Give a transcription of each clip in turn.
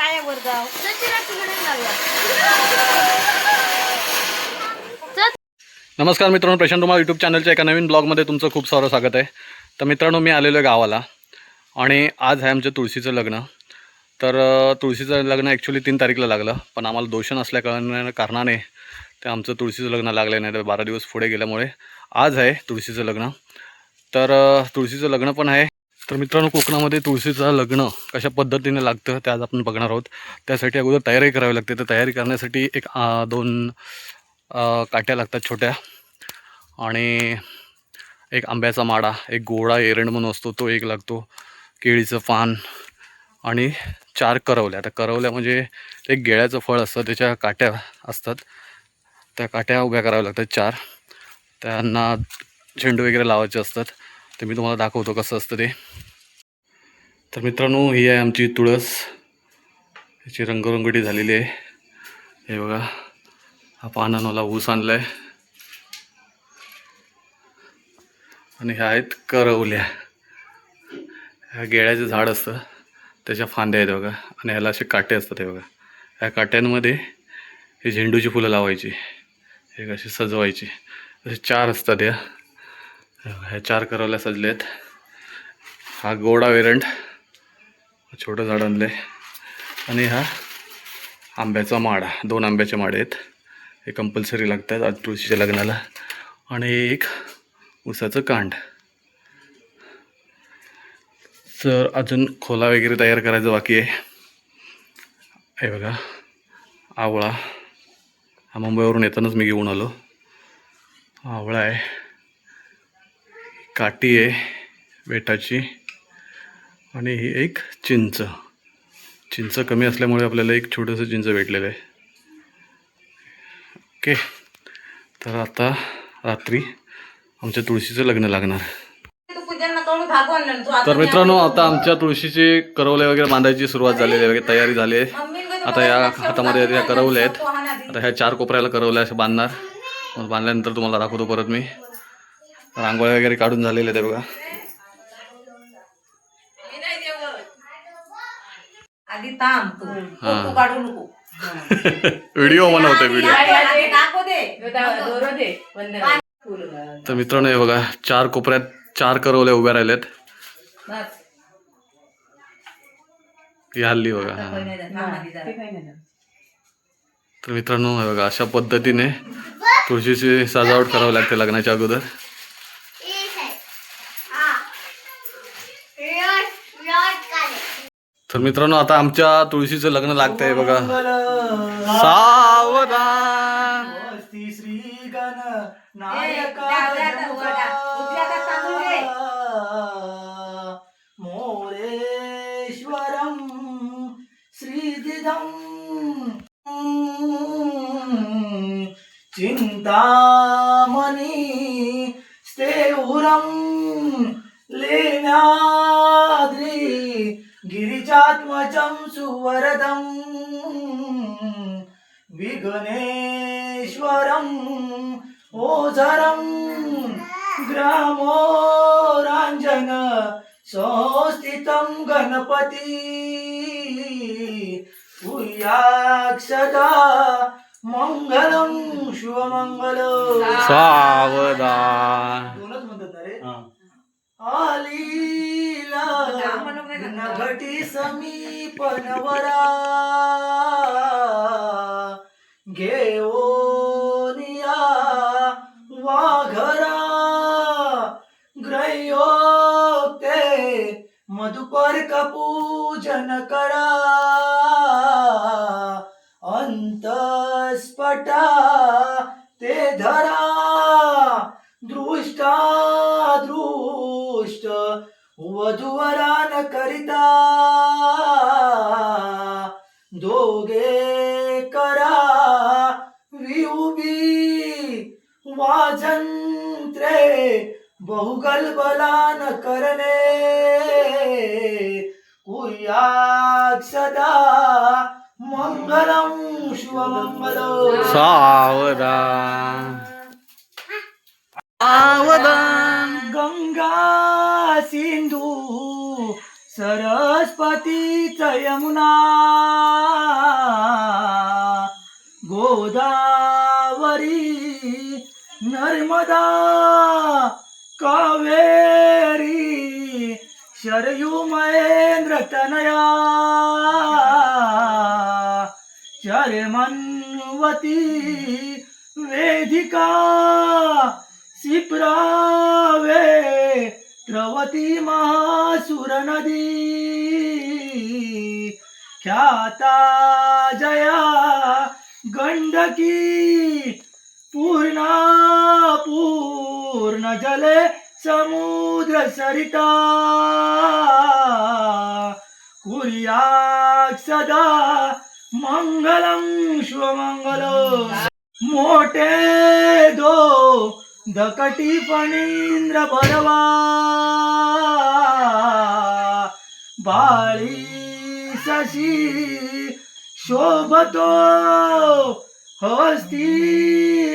काय आहे वरगाव नमस्कार मित्रांनो प्रशांत कुमार यूट्यूब चॅनलच्या एका नवीन ब्लॉगमध्ये तुमचं खूप सारं स्वागत आहे. तर मित्रांनो मी आलेलो आहे गावाला आणि आज आहे आमच्या तुळशीचं लग्न. तर तुळशीचं लग्न ॲक्च्युली तीन तारीखला लागलं पण आम्हाला दोषण असल्या कारणाने कारणाने ते आमचं तुळशीचं लग्न लागलं नाही. तर बारा दिवस पुढे गेल्यामुळे आज आहे तुळशीचं लग्न. तर तुळशीचं लग्न पण आहे. तर मित्रांनो कोकणामध्ये तुळशीचं लग्न कशा पद्धतीने लागतं ते आज आपण बघणार आहोत. त्यासाठी अगोदर तयारी करावी लागते. तर तयारी करण्यासाठी एक आ, दोन काट्या लागतात छोट्या. आणि एक आंब्याचा माडा एक गोळा एरंड म्हणून असतो तो एक लागतो. केळीचं पान आणि चार करवल्या. आता करवल्या म्हणजे एक गेळ्याचं फळ असतं त्याच्या काट्या असतात. त्या काट्या उभ्या कराव्या लागतात चार. त्यांना झेंडू वगैरे लावायचे असतात. तर मी तुम्हाला दाखवतो कसं असतं ते. तर मित्रांनो ही आहे आमची तुळस. याची रंगरंगटी झालेली आहे. हे बघा हा पानानोला ऊस आणला आहे आणि ह्या आहेत करवल्या. ह्या गेळ्याचं झाड असतं. त्याच्या फांद्या आहेत बघा. आणि ह्याला असे काटे असतात हे बघा. ह्या काट्यांमध्ये हे झेंडूची फुलं लावायची. हे अशी सजवायची. असे चार असतात या. ह्या चार करवल्या आहेत हा गोडा वेरंट छोटं झाड आणलं आहे आणि हा आंब्याचा माडा दोन आंब्याचे माडे आहेत. हे कंपल्सरी लागतात आज तुळशीच्या लग्नाला. आणि एक उसाचं कांड. तर अजून खोला वगैरे तयार करायचं बाकी आहे. हे बघा आवळा. हा मुंबईवरून येतानाच मी घेऊन आलो. आवळा आहे. काठी आहे बेटाची आणि ही एक चिंच. चिंच कमी असल्यामुळे आपल्याला एक छोटंसं चिंच भेटलेलं आहे. ओके. तर आता रात्री आमच्या तुळशीचं लग्न लागणार. तर मित्रांनो आता आमच्या तुळशीचे करवले वगैरे बांधायची सुरुवात झालेली आहे वगैरे तयारी झाली आहे. आता या हातामध्ये या करवल्या आहेत. आता ह्या चार कोपऱ्याला करवल्या असे बांधणार. मग बांधल्यानंतर तुम्हाला दाखवतो परत मी. रांगोळ्या वगैरे काढून झालेल्या आहेत बघा. आधी थांब तू. हा. फोटो काढू नको. व्हिडिओ बनवतोय व्हिडिओ तर मित्रांनो हे बघा चार कोपऱ्यात चार करवल्या उभ्या राहिल्यात ही हल्ली बघा. हा. तर मित्रांनो हे बघा अशा पद्धतीने तुळशीची सजावट करावी लागते लग्नाच्या अगोदर. तर मित्रांनो आता आमच्या तुळशीचं लग्न लागतंय बघा. सावधान. मोरेश्वरम श्रीदिदम चिंतामणी स्तेउरम लेनाद्री गिरिजात्मजं सुवरदं विघ्नेश्वरम् ओझरं ग्रामोराञ्जन संस्थितं गणपती कुर्याक्षदा मङ्गलं शिवमंगल सावधान। मधुपर्क पूजन करा? अंतस्पटा ते धरा. दृष्टा दृष्ट वधुवरान करिता. दोघे करा. विउबी वाजंत्रे बहुगलबलान करणे. सदा मंगलम शिवमंगलम सावधान सावधान। गंगा सिंधू सरस्वतीच यमुना। गोदावरी नर्मदा कावेरी। शरयू महेंद्र तनया चरमन्वती वेदिका सिप्रावे द्रवती महासुर नदी ख्याता जया गंडकी पूर्णा पूर्ण जले समुद्र सरिता कुर्या सदा मंगलम शुभमंगल. मोठे दो दकटी फणींद्र भरवा बाळी शशी शोभतो हस्ती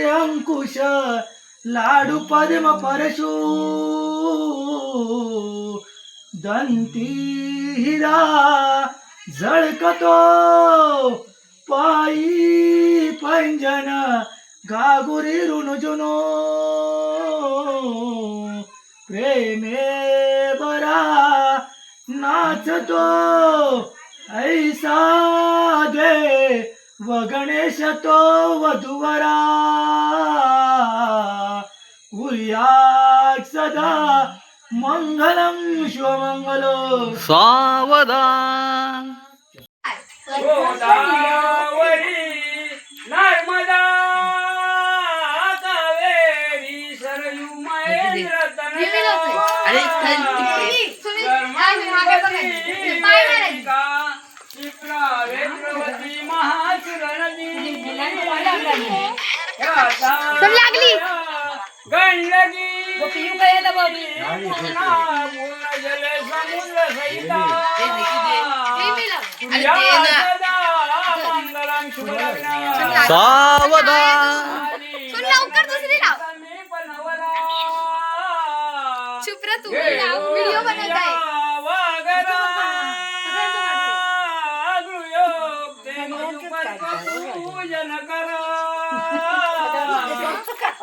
अंकुश. लाडू पद्म परशु दंती हिरा झळकतो पायी पंजन गागुरी रुणजुनो प्रेमे बरा नाचतो ऐसा दे व गणेश तो वधुवरा. मंगलम शिवमंगलो. सावधान. गोदावरी नर्मदा कावेरी सरयू महेंद्र अरे, खाली लागली. गंडगी पिऊ काय येतं बाबी? पूर्ण जले समुद्र सहिता। अरे ते ना. मंगलम शुभ लग्न। सावधान। सुन लवकर दुसरी लाव चुप रे तू व्हिडिओ बनवत आहे पूजन कर।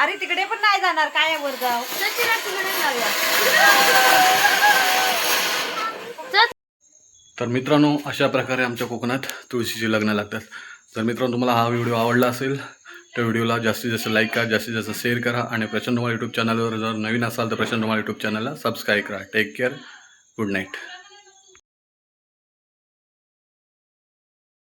अरे तिकडे पण नाही जाणार काय आहे वरगाव तर मित्रांनो अशा प्रकारे आमच्या कोकणात तुळशीची लग्न लागतात. जर मित्रांनो तुम्हाला हा व्हिडिओ आवडला असेल तर व्हिडिओला जास्तीत जास्त लाईक करा जास्तीत जास्त शेअर करा आणि प्रचंड यूट्यूब चॅनलवर जर नवीन असाल तर प्रचंड यूट्यूब चॅनलला सबस्क्राईब करा. Take care good night